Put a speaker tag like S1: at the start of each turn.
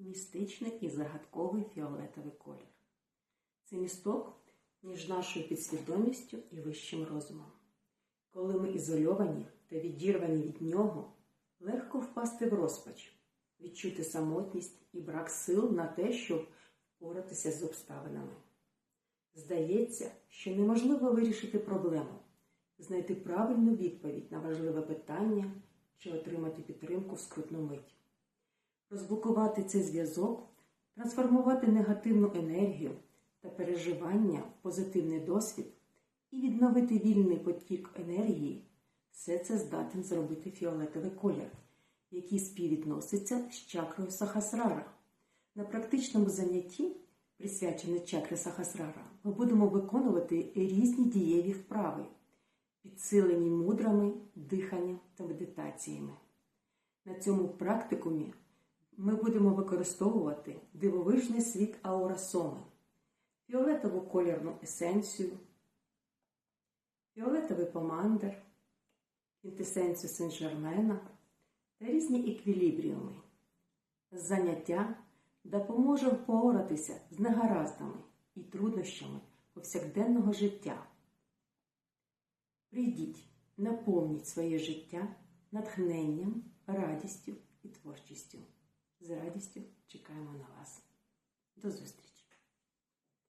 S1: містичний і загадковий фіолетовий колір. Це місток між нашою підсвідомістю і вищим розумом. Коли ми ізольовані та відірвані від нього, легко впасти в розпач, відчути самотність і брак сил на те, щоб впоратися з обставинами. Здається, що неможливо вирішити проблему, знайти правильну відповідь на важливе питання чи отримати підтримку в скрутну мить. Розблокувати цей зв'язок, трансформувати негативну енергію та переживання в позитивний досвід і відновити вільний потік енергії все це здатен зробити фіолетовий колір, який співвідноситься з чакрою Сахасрара. На практичному занятті, присвячене чакрі Сахасрара, ми будемо виконувати різні дієві вправи, підсилені мудрами, диханням та медитаціями. На цьому практикумі ми будемо використовувати дивовижний світ аурасоми, фіолетову колірну есенцію, фіолетовий помандер, квінтесенцію Сен-Жермена та різні еквілібріуми. Заняття допоможе впоратися з негараздами і труднощами повсякденного життя. Прийдіть, наповніть своє життя натхненням, радістю До зустрічі!